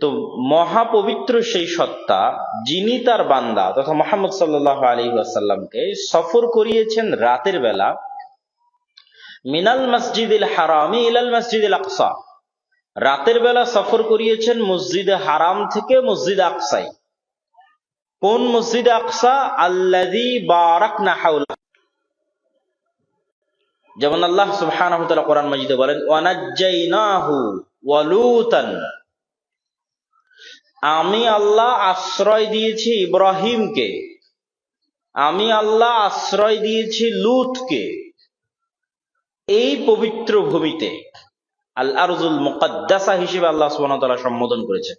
তো মহাপবিত্র সেই সত্তা, যিনি তার বান্দা তথা মোহাম্মদ সাল্লাহ আলী আসাল্লামকে সফর করিয়েছেন রাতের বেলা, মিনাল মসজিদিল হারামি ইলাল মসজিদিল আকসা। রাতের বেলা সফর করিয়েছেন মসজিদে হারাম থেকে মসজিদ আকসাই। কোন মসজিদ আকসা? আল্লাদি বারাক নাহাউলা যেমন আল্লাহ সুবহানাহু কোরআন মাজিদে বলেন ওয়ানাজ্জাইনাহু ওয়ালুতান আমি আল্লাহ আশ্রয় দিয়েছি ইব্রাহিমকে। আমি আল্লাহ আশ্রয় দিয়েছি লুতকে। এই পবিত্র ভূমিতে আল আরজুল মুকাদ্দাসা হিসেবে আল্লাহ ওয়া সম্বোধন করেছে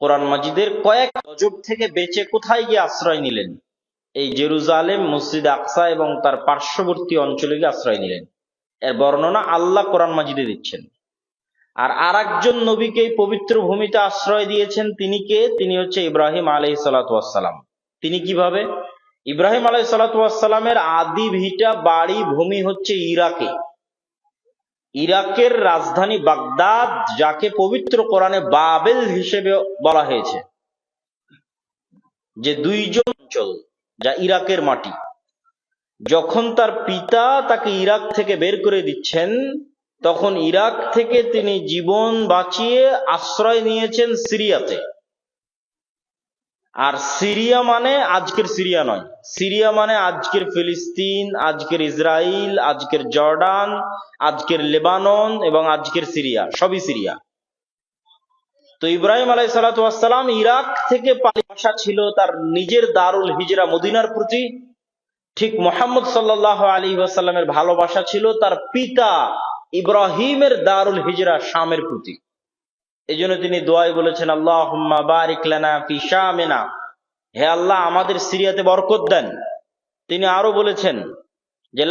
কোরআন মাজিদের কয়েক গজব থেকে বেঁচে কোথায় গিয়ে আশ্রয় নিলেন? এই জেরুজালেম, মসজিদ আকসা এবং তার পার্শ্ববর্তী অঞ্চলে গিয়ে আশ্রয় নিলেন। এর বর্ণনা আল্লাহ কোরআন মাজিদে দিচ্ছেন। আর আর একজন নবীকে পবিত্র ভূমিতে আশ্রয় দিয়েছেন তিনি কে? তিনি হচ্ছে ইব্রাহিম আলহি সালাতাম তিনি কীভাবে? ইব্রাহিম আলহি সালাতামের আদি ভিটা বাড়ি ভূমি হচ্ছে ইরাকে। ইরাকের রাজধানী বাগদাদ, যাকে পবিত্র কোরআনে বাবেল হিসেবে বলা হয়েছে। যে দুইজন অঞ্চল যা ইরাকের মাটি। যখন তার পিতা তাকে ইরাক থেকে বের করে দিচ্ছেন তখন ইরাক থেকে তিনি জীবন বাঁচিয়ে আশ্রয় নিয়েছেন সিরিয়াতে। আর সিরিয়া মানে আজকের সিরিয়া নয়। সিরিয়া মানে আজকের ফিলিস্তিন, আজকের ইসরায়েল আজকের জর্ডান, আজকের লেবানন এবং আজকের সিরিয়া, সবই সিরিয়া। তো ইব্রাহিম আলাই সালাতাম ইরাক থেকে পালিয়ে আসা ছিল তার নিজের দারুল হিজরা মদিনার প্রতি। ঠিক মোহাম্মদ সাল্লাহ আলী ওয়াসাল্লামের ভালোবাসা ছিল তার পিতা ইব্রাহিমের দারুল হিজরা শামের প্রতি। এই জন্য তিনি দোয়াই বলেছেন আল্লাহ বারিকলানা হে আল্লাহ, আমাদের সিরিয়াতে বরকত দেন। তিনি আরও বলেছেন যে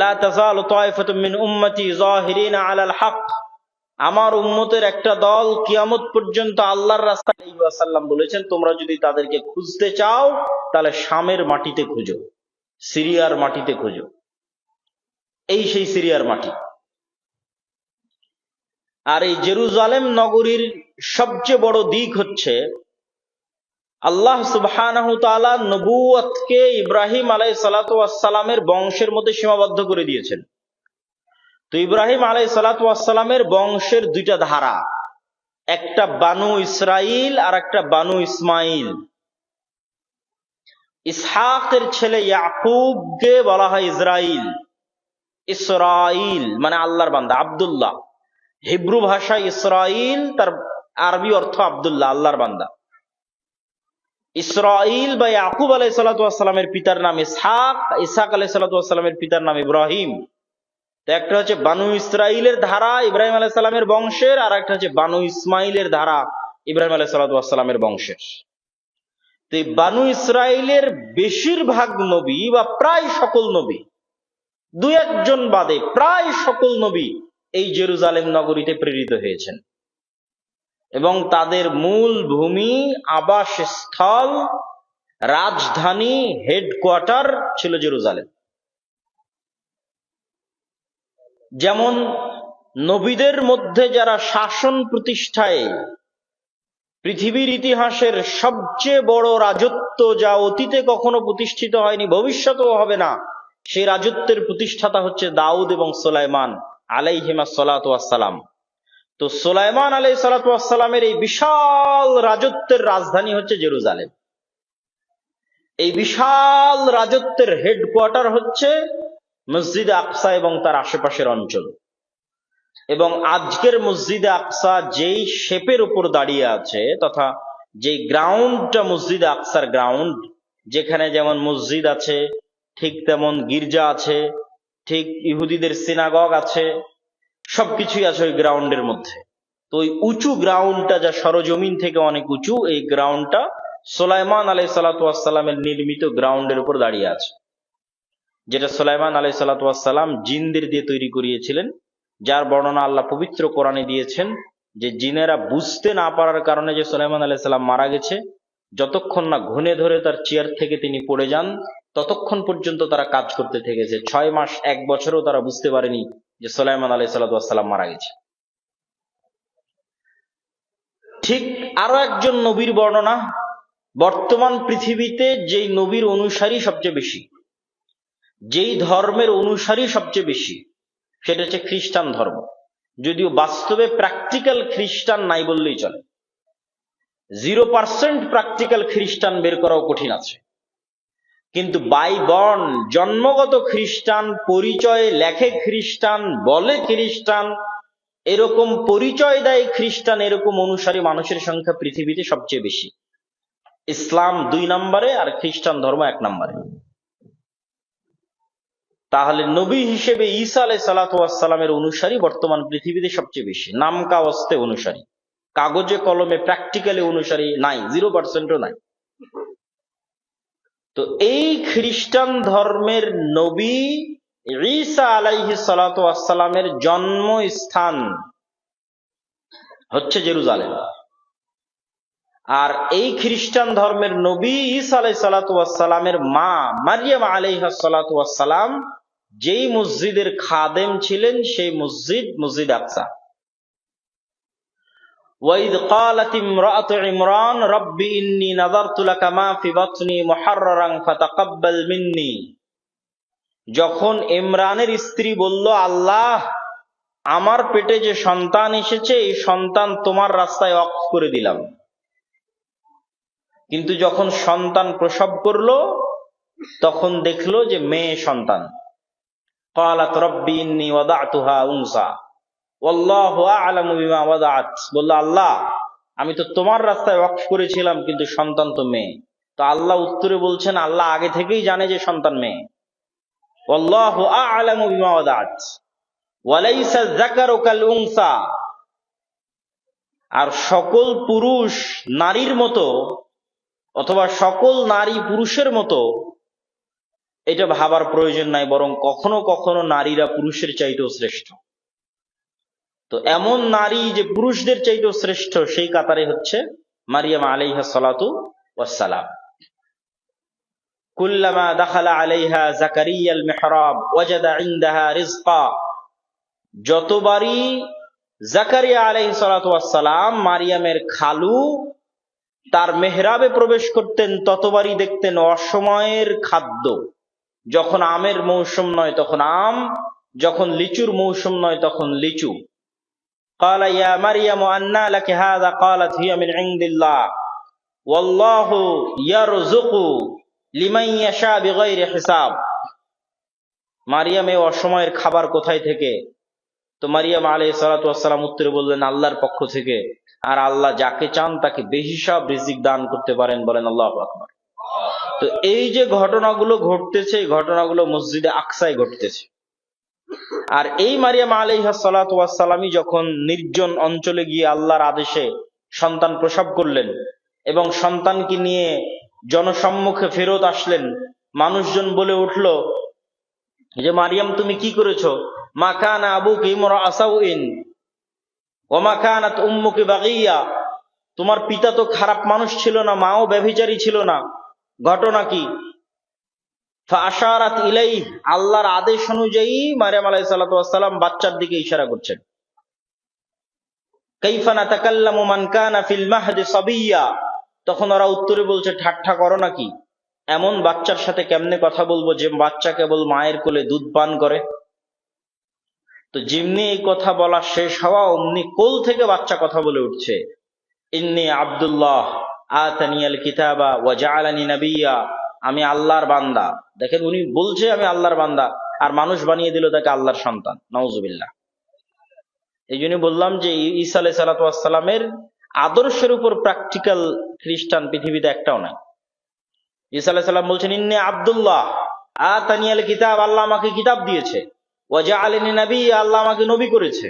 আমার উম্মতের একটা দল কিয়ামত পর্যন্ত আল্লাহর রাস্তা বলেছেন, তোমরা যদি তাদেরকে খুঁজতে চাও, তাহলে শামের মাটিতে খুঁজো, সিরিয়ার মাটিতে খুঁজো। এই সেই সিরিয়ার মাটি। আর এই জেরুজালেম নগরীর সবচেয়ে বড় দিক হচ্ছে আল্লাহ সুবহানাহু তাআলা নবুয়তকে ইব্রাহিম আলাই সালাতামের বংশের মধ্যে সীমাবদ্ধ করে দিয়েছেন। তো ইব্রাহিম আলাই সালাতামের বংশের দুইটা ধারা, একটা বানু ইসরাইল আর একটা বানু ইসমাইল। ইসহাকের ছেলে ইয়াকুবকে বলা হয় ইসরাইল ইসরাইল মানে আল্লাহর বান্দা, আব্দুল্লাহ। হিব্রু ভাষায় ইসরাইল, তার আরবি অর্থ আব্দুল্লাহ, আল্লাহর বান্দা। ইসরাইল বা ইয়াকুব আলাই সালাতামের পিতার নাম ইসহাক ইসাক আলাই সালাতামের পিতার নাম ইব্রাহিম। একটা হচ্ছে বানু ইসরাইলের ধারা ইব্রাহিম আলাই সালামের বংশের, আর একটা হচ্ছে বানু ইসমাইলের ধারা ইব্রাহিম আলাই সালাতামের বংশের। তো এই বানু ইসরাইলের বেশিরভাগ নবী বা প্রায় সকল নবী দু একজন বাদে প্রায় সকল নবী এই জেরুজালেম নগরীতে প্রেরিত হয়েছেন। এবং তাদের মূল ভূমি, আবাসস্থল, রাজধানী, হেডকোয়ার্টার ছিল জেরুজালেম। যেমন নবীদের মধ্যে যারা শাসন প্রতিষ্ঠায়, পৃথিবীর ইতিহাসের সবচেয়ে বড় রাজত্ব যা অতীতে কখনো প্রতিষ্ঠিত হয়নি, ভবিষ্যতেও হবে না, সেই রাজত্বের প্রতিষ্ঠাতা হচ্ছে দাউদ এবং সোলাইমান। আলাইহিমা সালাম তো সোলাইমান আলাই সালাতামের এই বিশাল রাজত্বের রাজধানী হচ্ছে জেরুজালেম। এই বিশাল রাজত্বের হেডকোয়ার্টার হচ্ছে মসজিদ আকসা এবং তার আশেপাশের অঞ্চল। এবং আজকের মসজিদে আকসা যেই শেপের উপর দাঁড়িয়ে আছে তথা যে গ্রাউন্ডটা মসজিদ আকসার গ্রাউন্ড যেখানে যেমন মসজিদ আছে, ঠিক তেমন গির্জা আছে ঠিক ইহুদিদের সিনাগগ আছে, সবকিছুই আছে ওই গ্রাউন্ডের মধ্যে। তো ওই উঁচু গ্রাউন্ডটা যা সরজমিন থেকে অনেক উঁচু, এই গ্রাউন্ডটা সোলাইমান আলাই সালাতামের নির্মিত গ্রাউন্ডের উপর দাঁড়িয়ে আছে। যেটা সোলাইমান আলাই সালাতাম জিনদের দিয়ে তৈরি করিয়েছিলেন, যার বর্ণনা আল্লাহ পবিত্র কোরআনে দিয়েছেন যে জিনেরা বুঝতে না পারার কারণে যে সোলাইমান আলাই সাল্লাম মারা গেছে যতক্ষণ না ঘুণে ধরে তার চেয়ার থেকে তিনি পড়ে যান, ততক্ষণ পর্যন্ত তারা কাজ করতে থেকেছে। ছয় মাস, এক বছরও তারা বুঝতে পারেনি যে সোলাইমান আলাই সাল্লাম মারা গেছে। ঠিক আরও একজন নবীর বর্ণনা, বর্তমান পৃথিবীতে যেই নবীর অনুসারী সবচেয়ে বেশি, যেই ধর্মের অনুসারী সবচেয়ে বেশি, সেটা হচ্ছে খ্রিস্টান ধর্ম। যদিও বাস্তবে প্র্যাকটিক্যাল খ্রিস্টান নাই বললেই চলে। জিরো পার্সেন্ট প্র্যাকটিক্যাল খ্রিস্টান বের করাও কঠিন আছে। কিন্তু বাই বর্ন জন্মগত খ্রিস্টান, পরিচয় লেখে খ্রিস্টান, বলে খ্রিস্টান, এরকম পরিচয় দেয় খ্রিস্টান, এরকম অনুসারী মানুষের সংখ্যা পৃথিবীতে সবচেয়ে বেশি। ইসলাম দুই নম্বরে আর খ্রিস্টান ধর্ম এক নম্বরে। তাহলে নবী হিসেবে ঈসা আলাই সালাতামের অনুসারী বর্তমান পৃথিবীতে সবচেয়ে বেশি। নামকা কাওয়াস্তে অনুসারী। কাগজে কলমে প্র্যাকটিক্যালি অনুসারী নাই জিরো পার্সেন্টও নাই। তো এই খ্রিস্টান ধর্মের নবী ঈসা আলাইহি সালাতামের জন্মস্থান হচ্ছে জেরুজালেম। আর এই খ্রিস্টান ধর্মের নবী ঈসা আলাই সালাতামের মা মারিয়াম আলাইহা সালাতাম যেই মসজিদের খাদেম ছিলেন, সেই মসজিদ মসজিদ আকসা। وإذ قالت امرأة عمران رب إني نظرت لك ما في بطني محررا فتقبل مني যখন ইমরানের স্ত্রী বলল আল্লাহ আমার পেটে যে সন্তান এসেছে এই সন্তান তোমার রাস্তায় অফ করে দিলাম কিন্তু যখন সন্তান প্রসব করলো তখন দেখলো যে মেয়ে সন্তান قالت ربي إني وضعتها أنثى আল্লাহ, আমি তো তোমার রাস্তায় ওয়াকফ করেছিলাম, কিন্তু সন্তান তো মেয়ে। তো আল্লাহ উত্তরে বলছেন, আল্লাহ আগে থেকেই জানে যে সন্তান মেয়ে। আর সকল পুরুষ নারীর মতো, অথবা সকল নারী পুরুষের মতো, এটা ভাবার প্রয়োজন নাই, বরং কখনো কখনো নারীরা পুরুষের চাইতেও শ্রেষ্ঠ। তো এমন নারী যে পুরুষদের চাইতেও শ্রেষ্ঠ, সেই কাতারে হচ্ছে মারিয়াম আলাইহা সালাতু ওয়াসালাম কুল্লামা দাখালা আলাইহা জাকারিয়াল মেহরাব ওয়াজাদা ইনদাহা যতবারই জাকারিয়া আলাইহি সালাতু ওয়াসালাম মারিয়ামের খালু তার মেহরাবে প্রবেশ করতেন, ততবারই দেখতেন অসময়ের খাদ্য। যখন আমের মৌসুম নয় তখন আম, যখন লিচুর মৌসুম নয় তখন লিচু। قال يا مريم أنى لك هذا قالت هي من عند الله والله يرزق لمن يشاء بغير حساب মারিয়াম এই অসময়ের খাবার কোথায় থেকে তো মারিয়াম আলাই সালাতাম উত্তরে বললেন আল্লাহর পক্ষ থেকে আর আল্লাহ যাকে চান তাকে বেহিসাব রিজিক দান করতে পারেন বলেন আল্লাহ আকবর তো এই যে ঘটনাগুলো ঘটতেছে এই ঘটনাগুলো মসজিদে আকসায় ঘটতেছে আর এই মারিয়াম আলাইহা সালাতামই যখন নির্জন অঞ্চলে গিয়ে আল্লাহর আদেশে সন্তান প্রসব করলেন এবং সন্তানকে নিয়ে জনসম্মুখে ফেরত আসলেন, মানুষজন বলে উঠল, যে মারিয়াম, তুমি কি করেছ? মাকানা আবু কিমরা আসাউইন ও মাকানাত উম্মুকে বাগিয়া। তোমার পিতা তো খারাপ মানুষ ছিল না, মাও ব্যভিচারী ছিল না। ঘটনা কি? আশারাত ইলাই আল্লাহর আদেশ অনুযায়ী মারিয়াম আলাই সাল্লাম বাচ্চার দিকে ইশারা করছেন। কাইফানা তাকাল্লামু তখন ওরা উত্তরে বলছে, ঠাট্টা করো নাকি? এমন বাচ্চার সাথে কেমনে কথা বলব যে বাচ্চা কেবল মায়ের কোলে দুধ পান করে? তো যেমনি এই কথা বলা শেষ হওয়া, অমনি কোল থেকে বাচ্চা কথা বলে উঠছে। ইন্নি আব্দুল্লাহ, আতানিয়াল কিতাবা ওয়াজআলানি নাবিয়্যা আমি আল্লাহর বান্দা। দেখেন উনি বলছে আমি আল্লাহর বান্দা, আর মানুষ বানিয়ে দিল তাকে আল্লাহর সন্তান। নওজুবিল্লাহ এই জন্য বললাম যে ঈসা আলাই সালাতামের আদর্শের উপর প্র্যাকটিক্যাল খ্রিস্টান পৃথিবীতে একটাও নাই। ঈসা আলাহ সাল্লাম বলছেন, ইন্নে আবদুল্লাহ আ তানিয়াল কিতাব, আল্লাহ আমাকে কিতাব দিয়েছে। ওয়াজা আলিনী নবী, আল্লাহ আমাকে নবী করেছে।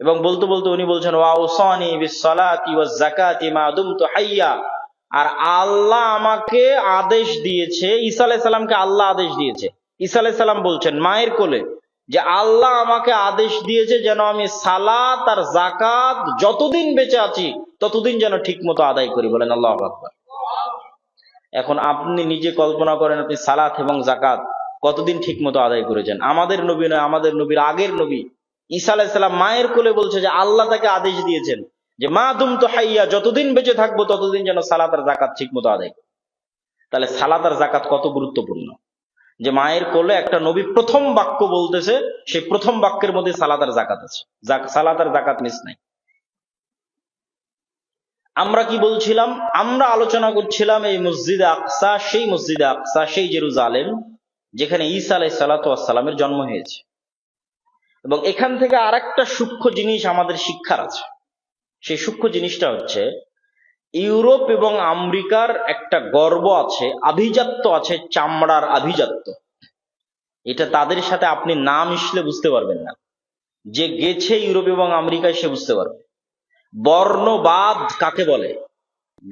এবং বলতে বলতে উনি বলছেন, ওয়া ওসানি বিসসালাতি ওয়াজ যাকাতি মা দুমতু হাইয়া। আর আল্লাহ আমাকে আদেশ দিয়েছে, ঈসা আলাহ সাল্লামকে আল্লাহ আদেশ দিয়েছে। ঈসা আলাহ সাল্লাম বলছেন, মায়ের কোলে, যে আল্লাহ আমাকে আদেশ দিয়েছে যেন আমি সালাত আর জাকাত যতদিন বেঁচে আছি, ততদিন যেন ঠিক মতো আদায় করি বলেন আল্লাহ আকবর। এখন আপনি নিজে কল্পনা করেন আপনি সালাত এবং জাকাত কতদিন ঠিক মতো আদায় করেছেন। আমাদের নবী নয়, আমাদের নবীর আগের নবী ঈসা আলাহিসাল্লাম মায়ের কোলে বলছে যে আল্লাহ তাকে আদেশ দিয়েছেন। যে মা দুম তো হাইয়া যতদিন বেঁচে থাকব ততদিন যেন সালাত আর জাকাত ঠিক মতো আদায় তাহলে সালাত আর জাকাত কত গুরুত্বপূর্ণ? যে মায়ের কোলে একটা নবী প্রথম বাক্য বলতেছে, সেই প্রথম বাক্যের মধ্যে সালাত আর জাকাত আছে। সালাত আর জাকাত মিস নাই। আমরা কি বলছিলাম? আমরা আলোচনা করছিলাম এই মসজিদে আকসা, সেই মসজিদে আকসা, সেই জেরুজালেম, যেখানে ঈসা আলাই সালাতামের জন্ম হয়েছে। এবং এখান থেকে আর একটা সূক্ষ্ম জিনিস আমাদের শিক্ষার আছে। সেই সূক্ষ্ম জিনিসটা হচ্ছে, ইউরোপ এবং আমেরিকার একটা গর্ব আছে, আভিজাত্য আছে, চামড়ার আভিজাত্য। এটা তাদের সাথে আপনি না মিশলে বুঝতে পারবেন না। যে গেছে ইউরোপ এবং আমেরিকায় সে বুঝতে পারবে। বর্ণবাদ কাকে বলে?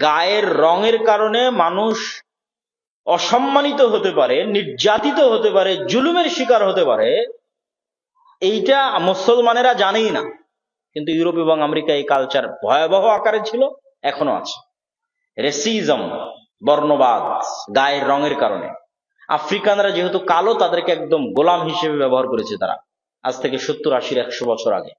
গায়ের রঙের কারণে মানুষ অসম্মানিত হতে পারে, নির্যাতিত হতে পারে, জুলুমের শিকার হতে পারে। এইটা মুসলমানেরা জানেই না। কিন্তু ইউরোপ এবং আমেরিকা এই কালচার ভয়াবহ আকারে ছিল, এখনও আছে। রেসিজম বর্ণবাদ, গায়ের রঙের কারণে। আফ্রিকানরা যেহেতু কালো, তাদেরকে একদম গোলাম হিসেবে ব্যবহার করেছে তারা, আজ থেকে সত্তর আশির একশো বছর আগে।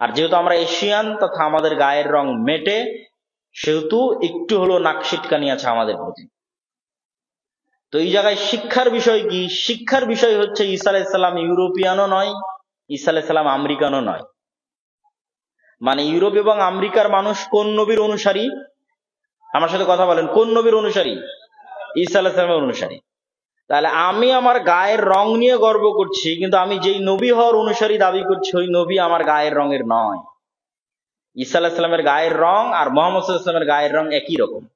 আর যেহেতু আমরা এশিয়ান, তথা আমাদের গায়ের রং মেটে, সেহেতু একটু হলো নাক নাকশিটকানি আছে আমাদের প্রতি। তো এই জায়গায় শিক্ষার বিষয় কি? শিক্ষার বিষয় হচ্ছে ঈসা আলাইসাল্লাম ইউরোপিয়ানও নয়, ঈসা আলাইসাল্লাম আমেরিকানও নয়। মানে ইউরোপ এবং আমেরিকার মানুষ কোন নবীর অনুসারী? আমার সাথে কথা বলেন, কোন নবীর অনুসারী? ঈসা আলাইসালামের অনুসারী। তাহলে আমি আমার গায়ের রং নিয়ে গর্ব করছি, কিন্তু আমি যেই নবী হওয়ার অনুসারী দাবি করছি, ওই নবী আমার গায়ের রঙের নয়। ঈসা আলাহিসাল্লামের গায়ের রং আর মোহাম্মদ সাল্লামের গায়ের রং একই রকম।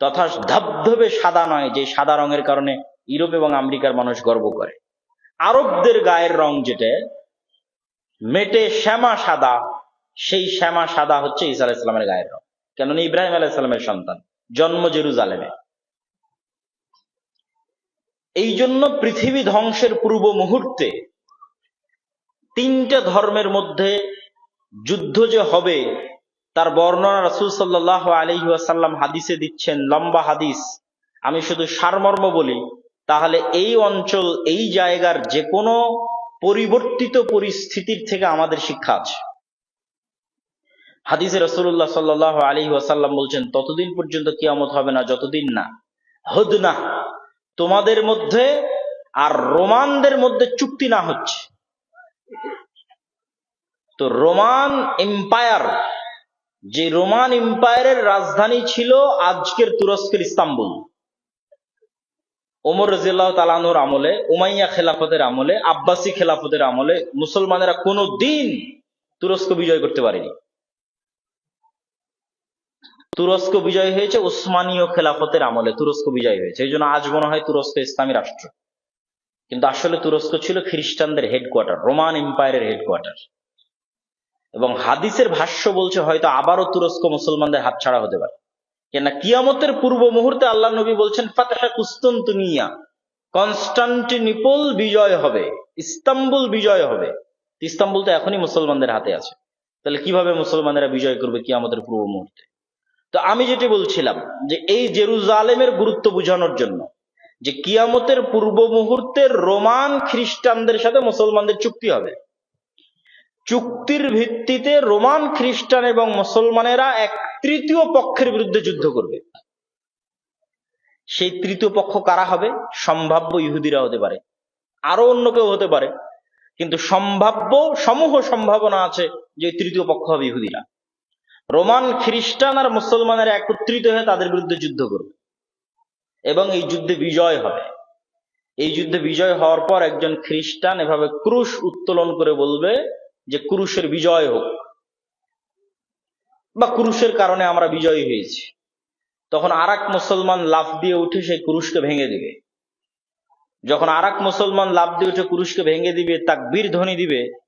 তথা ধবধবে সাদা নয়, যে সাদা রঙের কারণে ইউরোপ এবং আমেরিকার মানুষ গর্ব করে। আরবদের গায়ের রং যেটা, মেটে শ্যামা সাদা সেই শ্যামা সাদা হচ্ছে ঈসা আলাহিসাল্লামের গায়ের রং। কেননা ইব্রাহিম আলাহিসাল্লামের সন্তান, জন্ম জেরুজালেমে। এই জন্য পৃথিবী ধ্বংসের পূর্ব মুহূর্তে তিনটে ধর্মের মধ্যে যুদ্ধ যে হবে, তার বর্ণনা রাসুল সাল্লাহ আলহি আসাল্লাম হাদিসে দিচ্ছেন, লম্বা হাদিস। আমি শুধু সারমর্ম বলি, তাহলে এই অঞ্চল, এই জায়গার যে কোনো পরিবর্তিত পরিস্থিতির থেকে আমাদের শিক্ষা আছে। হাদিসে রসুল্লাহ সাল্লাহ আলী ওয়াসাল্লাম বলছেন, ততদিন পর্যন্ত কিয়ামত হবে না, যতদিন না। হদনা তোমাদের মধ্যে আর রোমানদের মধ্যে চুক্তি না হচ্ছে। তো রোমান এম্পায়ার, যে রোমান এম্পায়ারের রাজধানী ছিল আজকের তুরস্কের ইস্তাম্বুল। ওমর রাজিয়াল্লাহ তালানোর আমলে, উমাইয়া খেলাফতের আমলে, আব্বাসী খেলাফতের আমলে মুসলমানেরা কোনো দিন তুরস্ক বিজয় করতে পারেনি। তুরস্ক বিজয় হয়েছে ওসমানীয় খেলাফতের আমলে। তুরস্ক বিজয় হয়েছে। এই জন্য আজ মনে হয় তুরস্ক ইসলামী রাষ্ট্র। কিন্তু আসলে তুরস্ক ছিল খ্রিস্টানদের হেডকোয়ার্টার রোমান এম্পায়ারের হেডকোয়ার্টার এবং হাদিসের ভাষ্য বলছে হয়তো আবারও তুরস্ক মুসলমানদের হাত ছাড়া হতে পারে। কেন কিয়ামতের পূর্ব মুহূর্তে আল্লাহ নবী বলছেন, ফাতেহা কুস্তন্তুনিয়া। কনস্টান্টিনিপল বিজয় হবে, ইস্তাম্বুল বিজয় হবে। ইস্তাম্বুল তো এখনই মুসলমানদের হাতে আছে। তাহলে কীভাবে মুসলমানেরা বিজয় করবে কিয়ামতের পূর্ব মুহূর্তে? তো আমি যেটি বলছিলাম যে এই জেরুজালেমের গুরুত্ব বোঝানোর জন্য যে কিয়ামতের পূর্ব মুহূর্তে রোমান খ্রিস্টানদের সাথে মুসলমানদের চুক্তি হবে। চুক্তির ভিত্তিতে রোমান খ্রিস্টান এবং মুসলমানেরা এক তৃতীয় পক্ষের বিরুদ্ধে যুদ্ধ করবে। সেই তৃতীয় পক্ষ কারা হবে? সম্ভাব্য ইহুদিরা হতে পারে। আরও অন্য কেউ হতে পারে। কিন্তু সম্ভাব্য, সমূহ সম্ভাবনা আছে যে তৃতীয় পক্ষ হবে ইহুদিরা। রোমান খ্রিস্টান আর মুসলমানের একত্রিত হয়ে তাদের বিরুদ্ধে যুদ্ধ করবে। এবং এই যুদ্ধে বিজয় হবে। এই যুদ্ধে বিজয় হওয়ার পর একজন খ্রিস্টান এভাবে ক্রুশ উত্তোলন করে বলবে যে, ক্রুশের বিজয় হোক। বা, ক্রুশের কারণে আমরা বিজয়ী হয়েছি। তখন আর মুসলমান লাভ দিয়ে উঠে সেই ক্রুশকে ভেঙে দিবে। যখন আর মুসলমান লাভ দিয়ে উঠে ক্রুশকে ভেঙে দিবে, তাকবীর ধ্বনি দিবে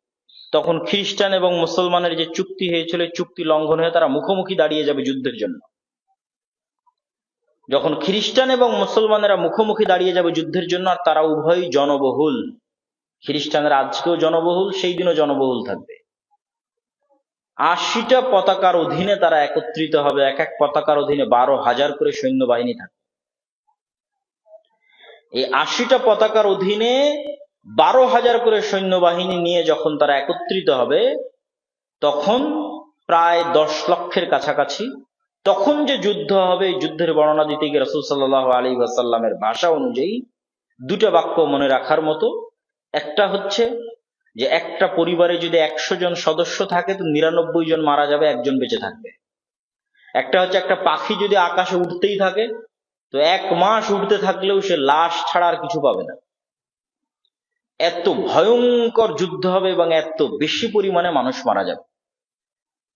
তখন খ্রিস্টান এবং মুসলমানের যে চুক্তি হয়েছিল চুক্তি লঙ্ঘন হয়ে তারা মুখোমুখি দাঁড়িয়ে যাবে যুদ্ধের জন্য। যখন খ্রিস্টান এবং মুসলমানেরা মুখোমুখি দাঁড়িয়ে যাবে যুদ্ধের জন্য, আর তারা উভয়ই জনবহুল। খ্রিস্টানরা আজকেও জনবহুল, সেই দিনও জনবহুল থাকবে। আশিটা পতাকার অধীনে তারা একত্রিত হবে, এক এক পতাকার অধীনে বারো হাজার করে সৈন্যবাহিনী থাকবে। এই আশিটা পতাকার অধীনে বারো হাজার করে সৈন্যবাহিনী নিয়ে যখন তারা একত্রিত হবে, তখন প্রায় দশ লক্ষের কাছাকাছি, তখন যে যুদ্ধ হবে, এই যুদ্ধের বর্ণনা দিতে গিয়ে রসুল সাল্লাহ আলী ওয়াসাল্লামের ভাষা অনুযায়ী দুটা বাক্য মনে রাখার মতো। একটা হচ্ছে যে একটা পরিবারে যদি একশো জন সদস্য থাকে, তো নিরানব্বই জন মারা যাবে, একজন বেঁচে থাকবে। একটা হচ্ছে একটা পাখি যদি আকাশে উঠতেই থাকে, তো এক মাস উঠতে থাকলেও সে লাশ ছাড়া আর কিছু পাবে না। এত ভয়ঙ্কর যুদ্ধ হবে এবং এত বেশি পরিমাণে মানুষ মারা যাবে।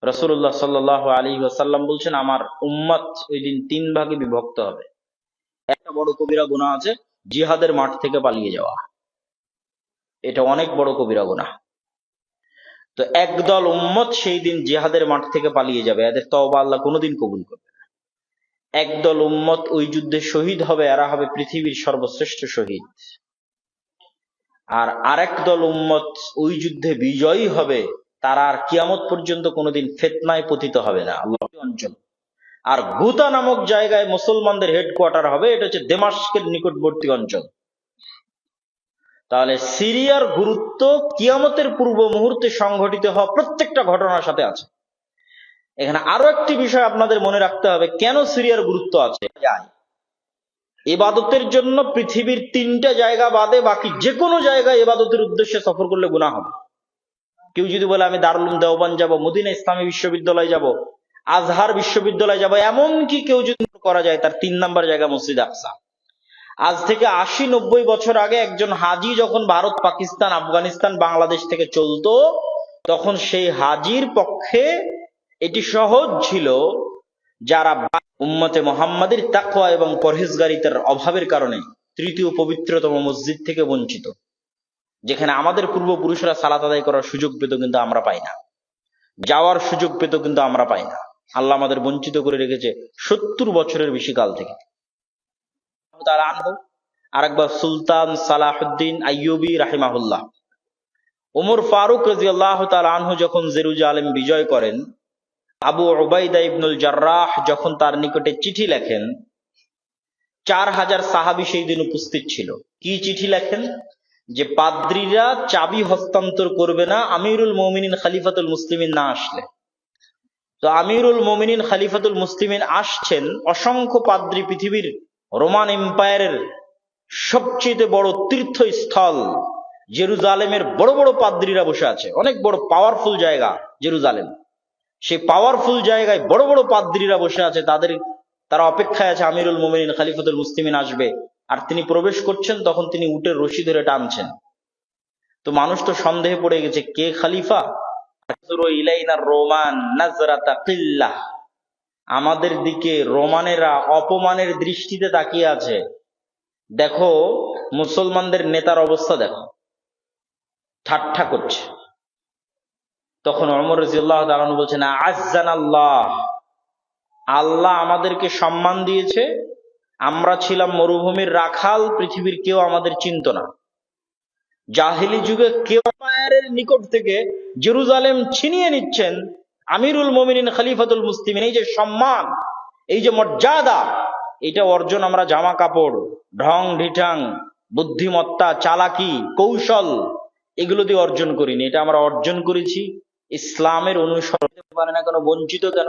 রসুল্লাহ সাল্লাহ আলী ওয়াসাল্লাম বলছেন, আমার উম্মত ওই দিন তিন ভাগে বিভক্ত হবে। একটা বড় কবিরা গুণা আছে, জিহাদের মাঠ থেকে পালিয়ে যাওয়া। এটা অনেক বড় কবিরা গুণা তো একদল উম্মত সেই দিন জিহাদের মাঠ থেকে পালিয়ে যাবে, এদের তওবা আল্লাহ কোনোদিন কবুল করবে না। একদল উম্মত ওই যুদ্ধে শহীদ হবে, এরা হবে পৃথিবীর সর্বশ্রেষ্ঠ শহীদ। আর আরেক দল উম্মত ওই যুদ্ধে বিজয়ী হবে, তারা আর কিয়ামত পর্যন্ত কোনোদিন ফেতনায় পতিত হবে না। অঞ্চল। আর গুতা নামক জায়গায় মুসলমানদের হেডকোয়ার্টার হবে, এটা হচ্ছে দেমাস্কের নিকটবর্তী অঞ্চল। তাহলে সিরিয়ার গুরুত্ব কিয়ামতের পূর্ব মুহূর্তে সংঘটিত হওয়া প্রত্যেকটা ঘটনার সাথে আছে। এখানে আরও একটি বিষয় আপনাদের মনে রাখতে হবে, কেন সিরিয়ার গুরুত্ব আছে? যায় এবাদতের জন্য পৃথিবীর তিনটা জায়গা বাদে বাকি যে কোনো জায়গায় এবাদতের উদ্দেশ্যে সফর করলে গুণা হবে। কেউ যদি বলে, আমি দারুল দেওবান যাব, মদিনা ইসলামী বিশ্ববিদ্যালয় যাব, আজহার বিশ্ববিদ্যালয় যাব, এমনকি কেউ যদি করা যায় তার তিন নাম্বার জায়গা মসজিদ আকসা। আজ থেকে আশি নব্বই বছর আগে একজন হাজি যখন ভারত, পাকিস্তান, আফগানিস্তান, বাংলাদেশ থেকে চলতো, তখন সেই হাজির পক্ষে এটি সহজ ছিল যারা উম্মতে মোহাম্মদের তাকওয়া এবং পরহেজগারিতার অভাবের কারণে তৃতীয় পবিত্রতম মসজিদ থেকে বঞ্চিত। যেখানে আমাদের পূর্বপুরুষরা সালাত আদায় করার সুযোগ পেত কিন্তু আমরা পাই না। যাওয়ার সুযোগ পেত কিন্তু আমরা পাই না। আল্লাহ আমাদের বঞ্চিত করে রেখেছে সত্তর বছরের বেশি কাল থেকে আরেকবার সুলতান সালাহুদ্দিন আইয়ুবি রাহিমাহুল্লাহ। ওমর ফারুক রাজি আল্লাহ আনহু যখন জেরুজা জেরুজালেম বিজয় করেন আবু ওবাইদা ইবনুল জার্রাহ যখন তার নিকটে চিঠি লেখেন, চার হাজার সাহাবি সেই দিন উপস্থিত ছিল। কি চিঠি লেখেন? যে পাদ্রীরা চাবি হস্তান্তর করবে না, আমিরুল মমিনিন খালিফাতুল মুসলিমিন না আসলে। তো আমিরুল মমিনিন খালিফাতুল মুসলিমিন আসছেন, অসংখ্য পাদ্রী পৃথিবীর, রোমান এম্পায়ারের সবচেয়ে বড় তীর্থস্থল, জেরুজালেমের বড় বড় পাদ্রীরা বসে আছে। অনেক বড়, পাওয়ারফুল জায়গা, জেরুজালেম। সেই পাওয়ারফুল জায়গায় বড় বড় পাদ্রীরা বসে আছে, তাদের, তারা অপেক্ষায় আছে আমিরুল মোমিন খালিফাতুল মুসলিমিন আসবে। আর তিনি প্রবেশ করছেন, তখন তিনি উটের রশি ধরে টানছেন। তো মানুষ তো সন্দেহে পড়ে গেছে, কে খালিফা? রোমান আমাদের দিকে রোমানেরা অপমানের দৃষ্টিতে তাকিয়ে আছে। দেখো, মুসলমানদের নেতার অবস্থা দেখো। ঠাট্টা করছে। তখন অমর রাজিউল্লাহ তালানু বলছেন আজান আল্লাহ আল্লাহ আমাদেরকে সম্মান দিয়েছে। আমরা ছিলাম মরুভূমির রাখাল, পৃথিবীর কেউ আমাদের চিনত না। জাহিলি যুগে কেউ নিকট থেকে জেরুজালেম ছিনিয়ে নিচ্ছেন। আমিরুল মোমিনিন, খলিফাতুল মুসলিমিন, এই যে সম্মান, এই যে মর্যাদা, এটা অর্জন আমরা জামা কাপড়, ঢং ঢিঠাং, বুদ্ধিমত্তা, চালাকি, কৌশল, এগুলো দিয়ে অর্জন করিনি। এটা আমরা অর্জন করেছি। ইসলামের অনুসরণ পারে না কেন? বঞ্চিত কেন?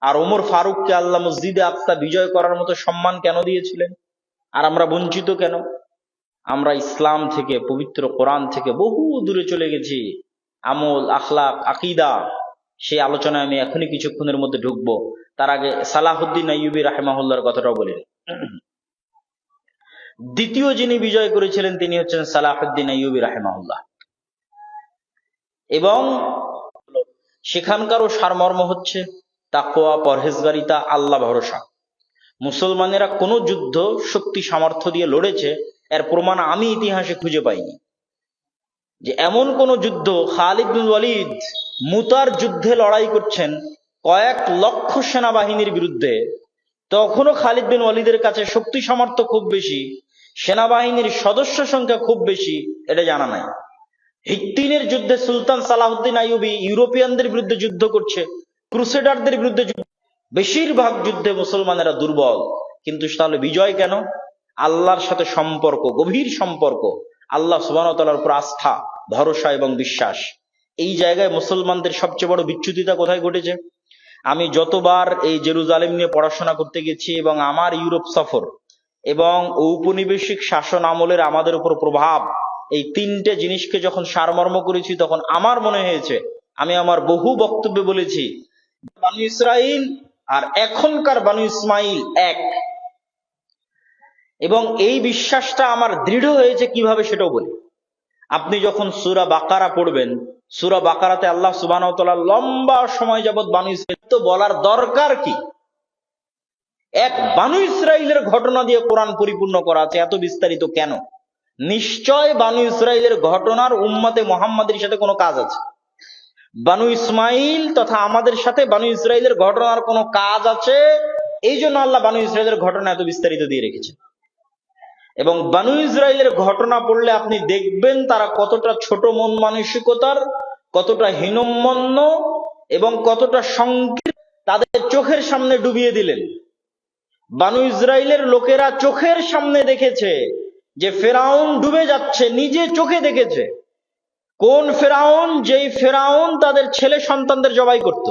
আর ওমর ফারুককে আল্লাহ মসজিদে আক্তা বিজয় করার মতো সম্মান কেন দিয়েছিলেন? আর আমরা বঞ্চিত কেন? আমরা ইসলাম থেকে, পবিত্র কোরআন থেকে বহু দূরে চলে গেছি। আমল, আখলাক, আকিদা, সেই আলোচনায় আমি এখনই কিছুক্ষণের মধ্যে ঢুকবো। তার আগে সালাহুদ্দিন আইয়ুবী রাহেমাহুল্লার কথাটাও বলি। দ্বিতীয় যিনি বিজয় করেছিলেন তিনি হচ্ছেন সালাহুদ্দিন আইয়ুবী রাহেমাহুল্লাহ। এবং সেখানকারও সারমর্ম হচ্ছে তাকোয়া পরহেজগারিতা, আল্লাহ ভরসা। মুসলমানেরা কোনো যুদ্ধ শক্তি সামর্থ্য দিয়ে লড়েছে, এর প্রমাণ আমি ইতিহাসে খুঁজে পাইনি। যে এমন কোন যুদ্ধ খালিদ ওয়ালিদ মুতার যুদ্ধে লড়াই করছেন কয়েক লক্ষ সেনাবাহিনীর বিরুদ্ধে, তখনও খালিদ বিন ওয়ালিদের কাছে শক্তি সামর্থ্য খুব বেশি, সেনাবাহিনীর সদস্য সংখ্যা খুব বেশি, এটা জানা নাই। হিত্তিনের যুদ্ধে সুলতান সালাহুদ্দিন আইয়ুবি ইউরোপিয়ানদের বিরুদ্ধে যুদ্ধ করছে, ক্রুসেডারদের বিরুদ্ধে বেশিরভাগ যুদ্ধে মুসলমানেরা দুর্বল, কিন্তু তাহলে বিজয় কেন? আল্লাহর সাথে সম্পর্ক, গভীর সম্পর্ক, আল্লাহ সুবাহতালার উপর আস্থা, ভরসা এবং বিশ্বাস। এই জায়গায় মুসলমানদের সবচেয়ে বড় বিচ্যুতিটা কোথায় ঘটেছে? আমি যতবার এই জেরুজালেম নিয়ে পড়াশোনা করতে গেছি এবং আমার ইউরোপ সফর এবং ঔপনিবেশিক শাসন আমলের আমাদের উপর প্রভাব এই তিনটে জিনিসকে যখন সারমর্ম করেছি, তখন আমার মনে হয়েছে, আমি আমার বহু বক্তব্যে বলেছি, বানু ইসরাইল আর এখনকার বানু ইসমাইল এক। এবং এই বিশ্বাসটা আমার দৃঢ় হয়েছে কীভাবে সেটাও বলি। আপনি যখন সুরা বাকারা পড়বেন, সুরা বাকারাতে আল্লাহ সুবাহ লম্বা সময় যাবৎ বানু ইসরাইল, তো বলার দরকার কি? এক বানু ইসরাইলের ঘটনা দিয়ে কোরআন পরিপূর্ণ করা আছে, এত বিস্তারিত কেন? নিশ্চয় বানু ইসরাইলের ঘটনার উম্মতে মোহাম্মদের সাথে কোনো কাজ আছে? বানু ইসমাইল তথা আমাদের সাথে বানু ইসরাইলের ঘটনার কোনো কাজ আছে? এই জন্য আল্লাহ বানু ইসরাইলের ঘটনা এত বিস্তারিত দিয়ে রেখেছে এবং বানু ইসরায়েলের ঘটনা পড়লে আপনি দেখবেন তারা কতটা ছোট মন মানসিকতার, কতটা হীনম্মন্য এবং কতটা সংকীর্ণ তাদের চোখের সামনে ডুবিয়ে দিলেন। বানু ইসরায়েলের লোকেরা চোখের সামনে দেখেছে। যে ফেরাউন ডুবে যাচ্ছে, নিজে চোখে দেখেছে। কোন ফেরাউন? যেই ফেরাউন তাদের ছেলে সন্তানদের জবাই করত।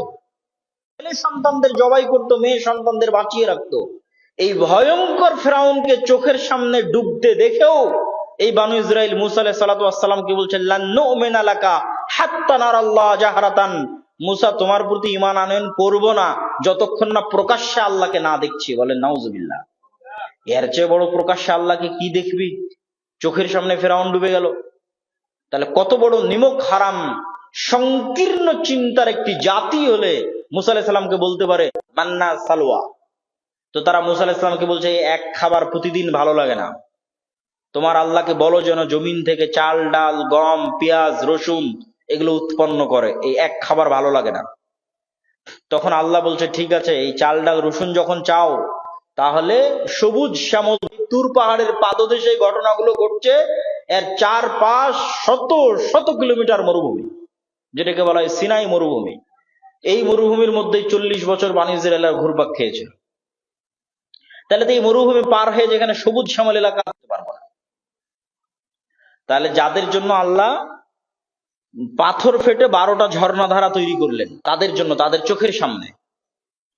ছেলে সন্তানদের জবাই করত, মেয়ে সন্তানদের বাঁচিয়ে রাখতো। এই ভয়ঙ্কর ফেরাউনকে চোখের সামনে ডুবতে দেখেও এই বানু ইসরায়েল মুসা আলাহ সালাতামকে বলছে লাকা হাত্তা নারাল্লাহ জাহারাতান। মুসা, তোমার প্রতি ইমান আনয়ন করব না, যতক্ষণ না প্রকাশ্যে আল্লাহকে না দেখছি। বলেন, নাউজুবিল্লাহ। এর চেয়ে বড় প্রকাশ্যে আল্লাহকে কি দেখবি? চোখের সামনে ফেরাউন ডুবে গেল। তাহলে কত বড় নিমক হারাম, সংকীর্ণ চিন্তার একটি জাতি হলে মুসা আলাহ সাল্লামকে বলতে পারে, মান্না সালোয়া তো তারা মুসা ইসলামকে বলছে এক খাবার প্রতিদিন ভালো লাগে না। তোমার আল্লাহকে বলো যেন জমিন থেকে চাল, ডাল, গম, পেঁয়াজ, রসুন এগুলো উৎপন্ন করে। এই এক খাবার ভালো লাগে না। তখন আল্লাহ বলছে, ঠিক আছে, এই চাল, ডাল, রসুন যখন চাও তাহলে সবুজ শ্যামল তুর পাহাড়ের পাদদেশে ঘটনাগুলো ঘটছে। এর চার পাঁচ শত শত কিলোমিটার মরুভূমি, যেটাকে বলা হয় সিনাই মরুভূমি। এই মরুভূমির মধ্যে চল্লিশ বছর বাণিজ্যের এলাকা ঘুরপাক খেয়েছে। তাহলে তো এই মরুভূমি পার হয়ে যেখানে সবুজ শ্যামল এলাকা করতে পারব না। তাহলে যাদের জন্য আল্লাহ পাথর ফেটে বারোটা ঝর্ণা ধারা তৈরি করলেন, তাদের জন্য, তাদের চোখের সামনে,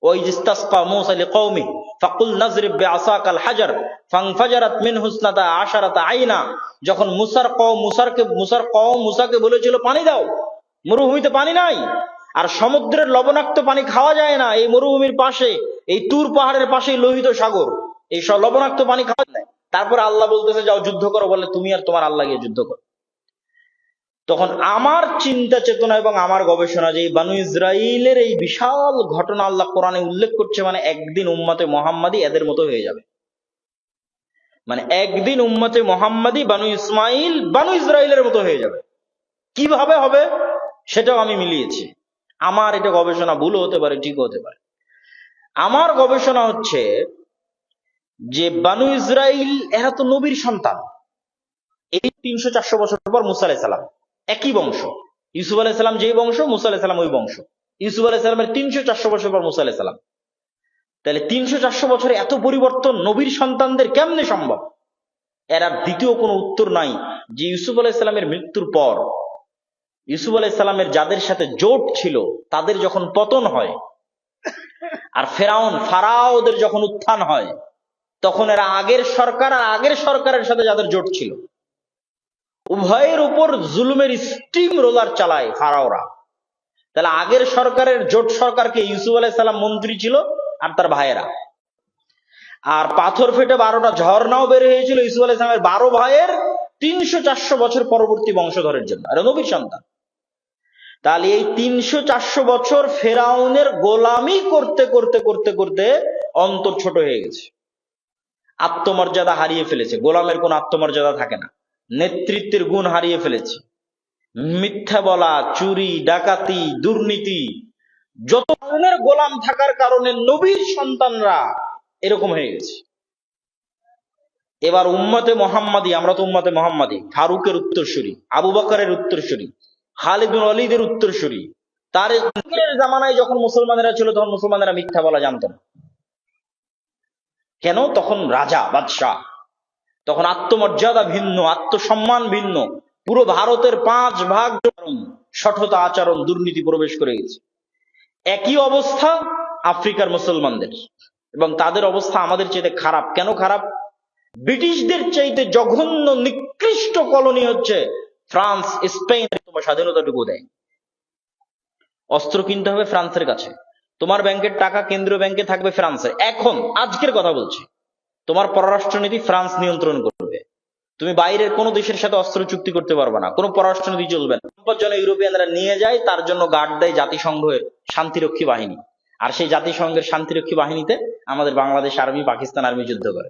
ওই ইস্তাসকা মূসা লিকওমি ফাকুল বিআসাকাল হাজার, ফানফাজারাত মিন হুসনাতা আইনা, যখন মুসার মুসারকে, মুসার মুসাকে বলেছিল, পানি দাও, মরুভূমিতে পানি নাই, আর সমুদ্রের লবণাক্ত পানি খাওয়া যায় না, এই মরুভূমির পাশে, এই তুর পাহাড়ের পাশেই লোহিত সাগর, এই সব লবণাক্ত পানি খাওয়া যায়। তারপরে আল্লাহ বলতেছে, যাও যুদ্ধ করো, বলে, তুমি আর তোমার আল্লাহ গিয়ে যুদ্ধ করো তখন আমার চিন্তা চেতনা এবং আমার গবেষণা যে বানু ইসরাইলের এই বিশাল ঘটনা আল্লাহ কোরআনে উল্লেখ করছে মানে একদিন উম্মতে মোহাম্মদী এদের মতো হয়ে যাবে। মানে একদিন উম্মতে মোহাম্মদী বানু ইসমাইল বানু ইসরাইলের মতো হয়ে যাবে। কীভাবে হবে? সেটাও আমি মিলিয়েছি। আমার এটা গবেষণা ভুলও হতে পারে, ঠিক হতে পারে। আমার গবেষণা হচ্ছে যে বানু ইসরাইল, এরা তো নবীর সন্তান। এই তিনশো চারশো বছর পর মুসা একই বংশ। ইউসুফ আলাইসাল্লাম যেই বংশ, মুসা আলাইসাল্লাম ওই বংশ। ইউসুফ আলাইসাল্লামের তিনশো চারশো বছর পর মুসা আলাইসাল্লাম তাহলে তিনশো চারশো বছরে এত পরিবর্তন নবীর সন্তানদের কেমনে সম্ভব? এর আর দ্বিতীয় কোনো উত্তর নাই যে ইউসুফ আলাইসাল্লামের মৃত্যুর পর। ইউসুফ আলাইসাল্লামের যাদের সাথে জোট ছিল, তাদের যখন পতন হয়, আর ফেরাউন, ফারাওদের যখন উত্থান হয়, তখন এরা আগের সরকার আর আগের সরকারের সাথে যাদের জোট ছিল। উভয়ের উপর জুলুমের স্টিম রোলার চালায় ফারাওরা। তাহলে আগের সরকারের জোট সরকারকে ইউসুফ আলাইসাল্লাম মন্ত্রী ছিল আর তার ভাইয়েরা। আর পাথর ফেটে বারোটা ঝর্ণাও বের হয়েছিল ইউসুফ আলাইসলামের বারো ভাইয়ের তিনশো চারশো বছর পরবর্তী বংশধরের জন্য। আর নবীর সন্তান। তাহলে এই তিনশো চারশো বছর ফেরাউনের গোলামি করতে করতে করতে করতে অন্তর ছোট হয়ে গেছে। আত্মমর্যাদা হারিয়ে ফেলেছে। গোলামের কোন আত্মমর্যাদা থাকে না। নেতৃত্বের গুণ হারিয়ে ফেলেছে। মিথ্যা বলা, চুরি, ডাকাতি, দুর্নীতি, যত ধরনের গোলাম থাকার কারণে নবীর সন্তানরা এরকম হয়ে গেছে। এবার উম্মতে মোহাম্মদী, আমরা তো উম্মতে মোহাম্মদী, ফারুকের উত্তরসূরি, আবু বকরের উত্তরসূরি খালিদুল অলিদের উত্তরসূরি, তার জামানায় যখন মুসলমানেরা ছিল তখন মুসলমানেরা মিথ্যা বলা জানত না। কেন? তখন রাজা, বাদশাহ তখন আত্মমর্যাদা ভিন্ন, আত্মসম্মান ভিন্ন। পুরো ভারতের পাঁচ ভাগ সঠতা আচরণ দুর্নীতি প্রবেশ করে গেছে। একই অবস্থা আফ্রিকার মুসলমানদের। এবং তাদের অবস্থা আমাদের চাইতে খারাপ। কেন খারাপ? ব্রিটিশদের চাইতে জঘন্য, নিকৃষ্ট কলোনি হচ্ছে ফ্রান্স, স্পেন তোমার স্বাধীনতাটুকু দেয়। অস্ত্র কিনতে হবে ফ্রান্সের কাছে। তোমার ব্যাংকের টাকা কেন্দ্রীয় ব্যাংকে থাকবে ফ্রান্সের এখন, আজকের কথা বলছি। তোমার পররাষ্ট্রনীতি ফ্রান্স নিয়ন্ত্রণ করবে। তুমি বাইরের কোনো দেশের সাথে অস্ত্র চুক্তি করতে পারবে না। কোনো পররাষ্ট্রনীতি চলবে না। সম্পদ যেন ইউরোপিয়ানরা নিয়ে যায়, তার জন্য গার্ড দেয় জাতিসংঘের শান্তিরক্ষী বাহিনী। আর সেই জাতিসংঘের শান্তিরক্ষী বাহিনীতে আমাদের বাংলাদেশ আর্মি, পাকিস্তান আর্মি যুদ্ধ করে।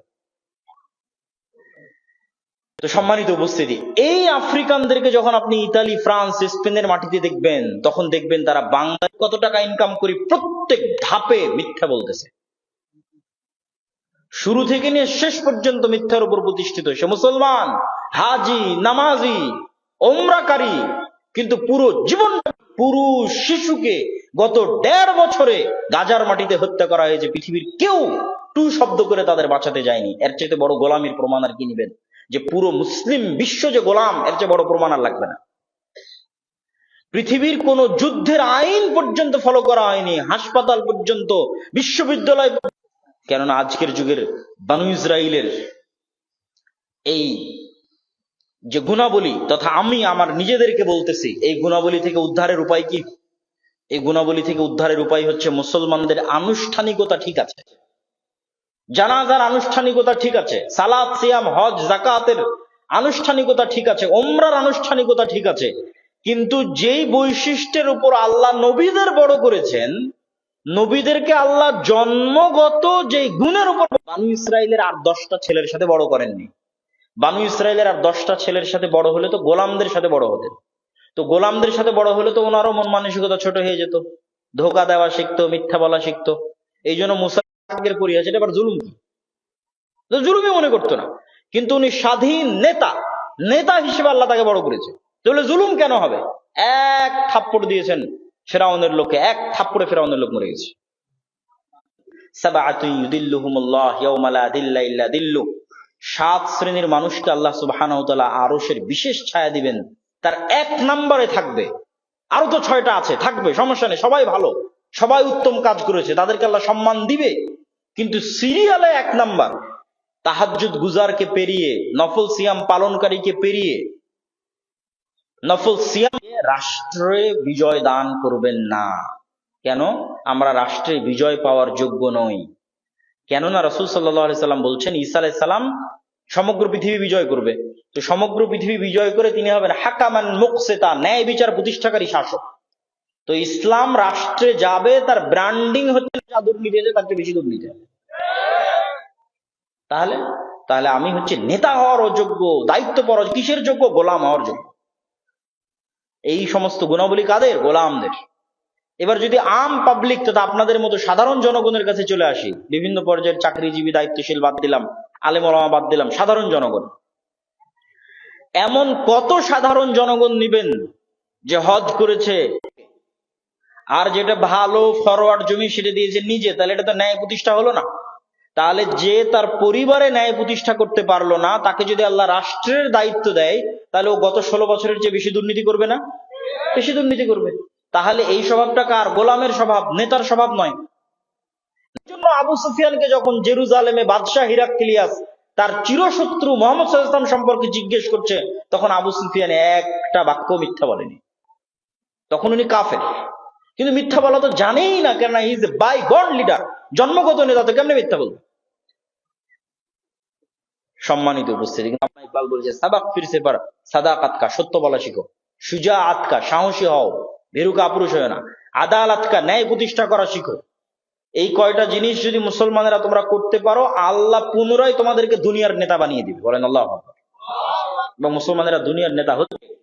তো সম্মানিত উপস্থিতি, এই আফ্রিকানদেরকে যখন আপনি ইতালি, ফ্রান্স, স্পেনের মাটিতে দেখবেন, তখন দেখবেন তারা বাংলায় কত টাকা ইনকাম করি প্রত্যেক ধাপে মিথ্যা বলতেছে। শুরু থেকে নিয়ে শেষ পর্যন্ত মিথ্যার উপর প্রতিষ্ঠিত সে মুসলমান, হাজি, নামাজি ওমরাকারী কিন্তু পুরো জীবন পুরুষ শিশুকে গত দেড় বছরে গাজার মাটিতে হত্যা করা হয়েছে। পৃথিবীর কেউ টু শব্দ করে তাদের বাঁচাতে যায়নি। এর চাইতে বড় গোলামির প্রমাণ আর কি নিবেন? যে পুরো মুসলিম বিশ্ব যে গোলাম, এর চেয়ে বড় প্রমাণ আর লাগবে না। পৃথিবীর কোন যুদ্ধের আইন পর্যন্ত ফলো করা হয়নি। হাসপাতাল পর্যন্ত, বিশ্ববিদ্যালয় কেননা আজকের যুগের বানু ইসরায়েলের এই যে গুণাবলী তথা আমি আমার নিজেদেরকে বলতেছি, এই গুণাবলী থেকে উদ্ধারের উপায় কি? এই গুণাবলী থেকে উদ্ধারের উপায় হচ্ছে মুসলমানদের আনুষ্ঠানিকতা ঠিক আছে। জানাজার আনুষ্ঠানিকতা ঠিক আছে সালাদ সিয়াম, হজ জাকাতের আনুষ্ঠানিকতা ঠিক আছে ওমরার আনুষ্ঠানিকতা ঠিক আছে। কিন্তু যেই বৈশিষ্ট্যের উপর আল্লাহ নবীদের বড় করেছেন নবীদেরকে আল্লাহ জন্মগত যে গুণের উপর বানু ইসরায়েলের আর দশটা ছেলের সাথে বড় করেননি। বানু ইসরায়েলের আর দশটা ছেলের সাথে বড় হলে তো গোলামদের সাথে বড় হতেন। তো গোলামদের সাথে বড় হলে তো ওনারও মন মানসিকতা ছোট হয়ে যেত। ধোকা দেওয়া শিখতো, মিথ্যা বলা শিখতো। এই জন্য মুসাফের পরিহাস এটা আবার জুলুম কি? জুলুমই মনে করতো না। কিন্তু উনি স্বাধীন নেতা নেতা হিসেবে আল্লাহ তাকে বড় করেছে। তাহলে জুলুম কেন হবে? এক থাপ্পড় দিয়েছেন ফেরাউনের লোককে এক থাপ্পড়ে ফেরাউনের লোক মরে গেছে। সাত শ্রেণির মানুষকে আল্লাহ ওয়া তাআলা বিশেষ ছায়া দিবেন। তার এক নম্বরে থাকবে। আরও তো ছয়টা আছে, থাকবে, সমস্যা নেই, সবাই ভালো। সবাই উত্তম কাজ করেছে, তাদেরকে আল্লাহ সম্মান দিবে। কিন্তু সিরিয়ালে এক নাম্বার, তাহাজ্জুদ গুজারকে পেরিয়ে, নফল সিয়াম পালনকারীকে পেরিয়ে নফল সিয়াম রাষ্ট্রে বিজয় দান করবেন না। কেন? আমরা রাষ্ট্রে বিজয় পাওয়ার যোগ্য নই। কেননা রসুল সাল্লাহ সাল্লাম বলছেন, ঈসা আলাই সাল্লাম সমগ্র পৃথিবী বিজয় করবে। তো সমগ্র পৃথিবী বিজয় করে তিনি হবেন হাকামান মুকসেতা, ন্যায় বিচার প্রতিষ্ঠাকারী শাসক। তো ইসলাম রাষ্ট্রে যাবে, তার ব্র্যান্ডিং হচ্ছে যা দুর্নীতি আছে তার বেশি দুর্নীতি হবে। তাহলে? তাহলে আমি হচ্ছে নেতা হওয়ার অযোগ্য দায়িত্ব পর কিসের যোগ্য? গোলাম হওয়ার যোগ্য। এই সমস্ত গুণাবলী কাদের? গোলামদের। এবার যদি আম পাবলিক তথা আপনাদের মতো সাধারণ জনগণের কাছে চলে আসি, বিভিন্ন পর্যায়ের চাকরিজীবী দায়িত্বশীল বাদ দিলাম, আলেম ওলামা বাদ দিলাম, সাধারণ জনগণ। এমন কত সাধারণ জনগণ নিবেন যে হজ করেছে, আর যেটা ভালো ফরওয়ার্ড জমি সেটা দিয়েছে নিজে, তাহলে এটা তো ন্যায় প্রতিষ্ঠা হলো না। তাহলে যে তার পরিবারে ন্যায় প্রতিষ্ঠা করতে পারল না, তাকে যদি আল্লাহ রাষ্ট্রের দায়িত্ব দেয়, তাহলে ও গত ষোলো বছরের চেয়ে বেশি দুর্নীতি করবে না? বেশি দুর্নীতি করবে। তাহলে এই স্বভাবটা কার? গোলামের স্বভাব, নেতার স্বভাব নয়। জন্য আবু সুফিয়ানকে যখন জেরুজালেমে বাদশাহ হিরাক্লিয়াস তার চিরশত্রু মোহাম্মদ সাল্লাম সম্পর্কে জিজ্ঞেস করছে, তখন আবু সুফিয়ান একটা বাক্য মিথ্যা বলেনি। তখন উনি কাফের। কিন্তু মিথ্যা বলা তো জানেই না কেন ইজ বাই গড লিডার জন্মগত নেতা তো কেমনে মিথ্যা বলবে? সম্মানিত উপস্থিতি। কিন্তু আপনার ইকবাল বলছে সাবাক ফিরছে পার সাদা কাতকা সত্য বলা শিখো। সুজা আতকা সাহসী হও, ভেরুকা আপুরুষ হয় না। আদালাতকা ন্যায় প্রতিষ্ঠা করা শিখো। এই কয়টা জিনিস যদি মুসলমানেরা তোমরা করতে পারো, আল্লাহ পুনরায় তোমাদেরকে দুনিয়ার নেতা বানিয়ে দিবে। বলেন আল্লাহ। এবং মুসলমানেরা দুনিয়ার নেতা হচ্ছে